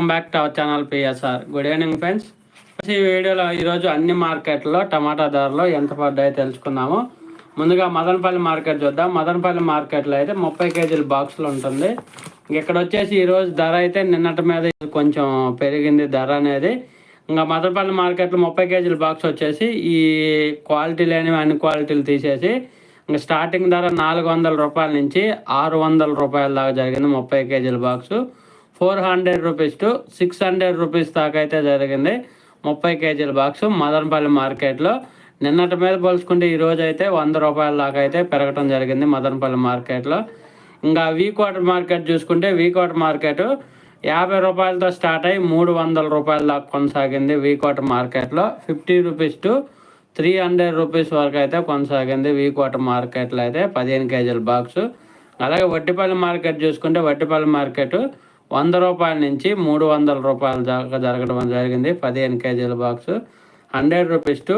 Welcome back to our channel PSR good evening friends ఈ వీడియోలో ఈరోజు అన్ని మార్కెట్లో టమాటా ధరలు ఎంత పడ్డాయో తెలుసుకుందాము. ముందుగా మదనపల్లి మార్కెట్ చూద్దాం. మదనపల్లి మార్కెట్లో అయితే ముప్పై కేజీల బాక్సులు ఉంటుంది. ఇక్కడ వచ్చేసి ఈరోజు ధర అయితే నిన్నటి మీద కొంచెం పెరిగింది ధర అనేది. ఇంకా మదనపల్లి మార్కెట్లో ముప్పై కేజీల బాక్స్ వచ్చేసి ఈ క్వాలిటీ లేనివి అన్ని క్వాలిటీలు తీసేసి ఇంకా స్టార్టింగ్ ధర నాలుగు వందల రూపాయల నుంచి ఆరు వందల రూపాయల దాకా జరిగింది ముప్పై కేజీల box. Four hundred rupees to six hundred rupees దాకా అయితే జరిగింది. ముప్పై కేజీల బాక్సు మదనపల్లి మార్కెట్లో. నిన్నటి మీద పోల్చుకుంటే ఈరోజు అయితే వంద రూపాయల దాకా అయితే పెరగటం జరిగింది మదనపల్లి మార్కెట్లో. ఇంకా వీ క్వార్టర్ మార్కెట్ చూసుకుంటే వీ క్వార్టర్ మార్కెట్ యాభై రూపాయలతో స్టార్ట్ అయ్యి మూడు వందల రూపాయల దాకా కొనసాగింది వీ క్వార్టర్ మార్కెట్లో. Fifty rupees to three hundred rupees వరకు అయితే కొనసాగింది వీ క్వార్టర్ మార్కెట్లో అయితే పదిహేను కేజీల బాక్సు. అలాగే వడ్డిపల్లి మార్కెట్ చూసుకుంటే వడ్డిపల్లి మార్కెట్ వంద రూపాయల నుంచి మూడు వందల రూపాయల దాకా జరగడం జరిగింది. పదిహేను కేజీల box hundred rupees to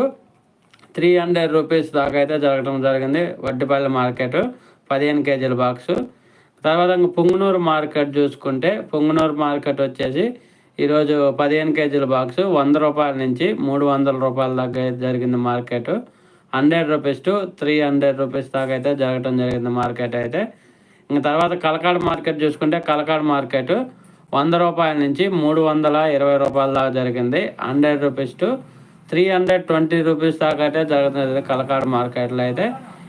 three hundred rupees దాకా అయితే జరగడం జరిగింది. వడ్డిపల్లి మార్కెట్ పదిహేను కేజీల బాక్సు తర్వాత ఇంక మార్కెట్ చూసుకుంటే పొంగునూరు మార్కెట్ వచ్చేసి ఈరోజు పదిహేను కేజీల బాక్స్ వంద రూపాయల నుంచి మూడు వందల రూపాయల దాకా జరిగింది market. Hundred rupees to three hundred rupees దాకా అయితే జరగడం జరిగింది మార్కెట్ అయితే. ఇంకా తర్వాత కలకాడ మార్కెట్ చూసుకుంటే కలకాడ మార్కెట్ వంద రూపాయల నుంచి మూడు వందల ఇరవై రూపాయల దాకా జరిగింది. Hundred rupees to three hundred twenty rupees దాకా అయితే జరుగుతుంది కలకాడ మార్కెట్లో అయితే.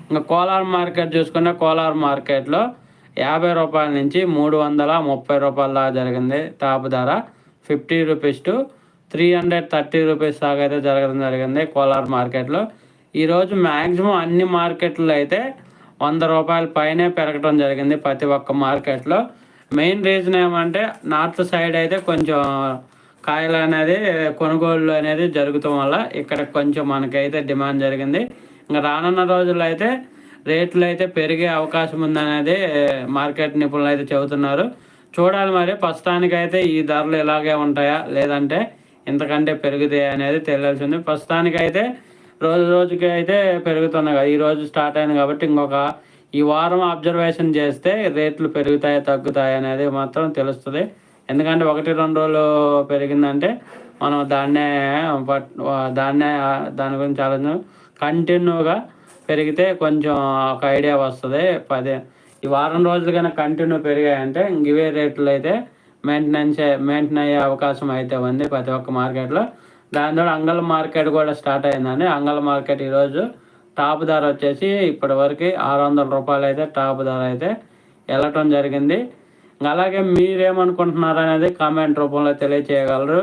ఇంకా కోలార్ మార్కెట్ చూసుకుంటే కోలార్ మార్కెట్లో యాభై రూపాయల నుంచి మూడు వందల ముప్పై రూపాయల దాకా జరిగింది. టాప్ ధర fifty rupees to three hundred thirty rupees దాకా అయితే జరగడం జరిగింది కోలార్ మార్కెట్లో. ఈరోజు మ్యాక్సిమం అన్ని మార్కెట్లో అయితే వంద రూపాయల పైనే పెరగడం జరిగింది ప్రతి ఒక్క మార్కెట్లో. మెయిన్ రీజన్ ఏమంటే నార్త్ సైడ్ అయితే కొంచెం కాయలు అనేది కొనుగోళ్ళు అనేది జరుగుతాం వల్ల ఇక్కడ కొంచెం మనకైతే డిమాండ్ జరిగింది. ఇంకా రానున్న రోజుల్లో అయితే రేట్లు అయితే పెరిగే అవకాశం ఉందనేది మార్కెట్ నిపుణులు అయితే చెబుతున్నారు. చూడాలి మరి ప్రస్తుతానికైతే ఈ ధరలు ఇలాగే ఉంటాయా లేదంటే ఇంతకంటే పెరుగుతాయి అనేది తెలియాల్సింది ప్రస్తుతానికైతే రోజు రోజుకి అయితే పెరుగుతున్నాయి కదా. ఈ రోజు స్టార్ట్ అయింది కాబట్టి ఇంకొక ఈ వారం అబ్జర్వేషన్ చేస్తే రేట్లు పెరుగుతాయి తగ్గుతాయి అనేది మాత్రం తెలుస్తుంది. ఎందుకంటే ఒకటి రెండు రోజులు పెరిగిందంటే మనం దాన్నే పట్ దాన్నే దాని గురించి ఆలోచన కంటిన్యూగా పెరిగితే కొంచెం ఒక ఐడియా వస్తుంది. పదే ఈ వారం రోజులు కనుక కంటిన్యూ పెరిగాయంటే ఇంక ఇవే రేట్లు అయితే మెయింటెనెన్స్ మెయింటైన్ అయ్యే అవకాశం అయితే ఉంది ప్రతి ఒక్క మార్కెట్లో. దాని అంగళ మార్కెట్ కూడా స్టార్ట్ అయిందండి. అంగళ మార్కెట్ ఈరోజు టాప్ ధర వచ్చేసి ఇప్పటి వరకు ఆరు వందల రూపాయలు అయితే టాప్ ధర అయితే వెళ్ళటం జరిగింది. అలాగే మీరేమనుకుంటున్నారు అనేది కామెంట్ రూపంలో తెలియచేయగలరు.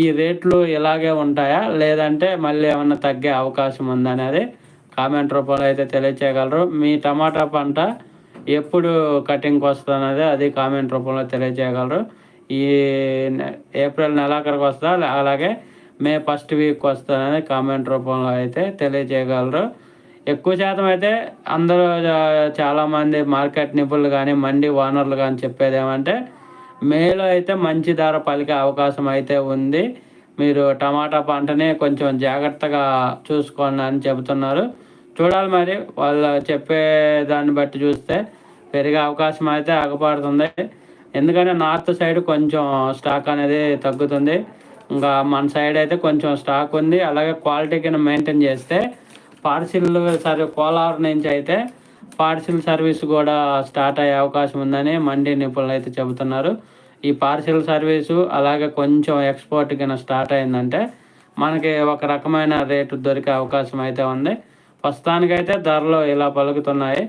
ఈ రేట్లు ఇలాగే ఉంటాయా? లేదంటే మళ్ళీ ఏమన్నా తగ్గే అవకాశం ఉందనేది కామెంట్ రూపంలో అయితే తెలియచేయగలరు. మీ టమాటా పంట ఎప్పుడు కటింగ్కి వస్తుంది అనేది అది కామెంట్ రూపంలో తెలియచేయగలరు. ఈ ఏప్రిల్ నెలాఖరికి వస్తా అలాగే మే ఫస్ట్ వీక్ వస్తుందని కామెంట్ రూపంలో అయితే తెలియజేయగలరు. ఎక్కువ శాతం అయితే అందరూ చాలామంది మార్కెట్ నిపుణులు కానీ మండి ఓనర్లు కానీ చెప్పేది ఏమంటే మేలో అయితే మంచి ధర పలికే అవకాశం అయితే ఉంది. మీరు టమాటా పంటని కొంచెం జాగ్రత్తగా చూసుకోండి అని చెబుతున్నారు. చూడాలి మరి వాళ్ళు చెప్పే దాన్ని బట్టి చూస్తే పెరిగే అవకాశం అయితే ఆగపడుతుంది. ఎందుకంటే నార్త్ సైడ్ కొంచెం స్టాక్ అనేది తగ్గుతుంది. ఇంకా మన సైడ్ అయితే కొంచెం స్టాక్ ఉంది. అలాగే క్వాలిటీ కింద మెయింటైన్ చేస్తే పార్సిల్ సర్వీ కోలార్ నుంచి అయితే పార్సిల్ సర్వీస్ కూడా స్టార్ట్ అయ్యే అవకాశం ఉందని మండీ నిపుణులు అయితే చెబుతున్నారు. ఈ పార్సిల్ సర్వీసు అలాగే కొంచెం ఎక్స్పోర్ట్ కింద స్టార్ట్ అయిందంటే మనకి ఒక రకమైన రేటు దొరికే అవకాశం అయితే ఉంది. ప్రస్తుతానికైతే ధరలు ఇలా పలుకుతున్నాయి.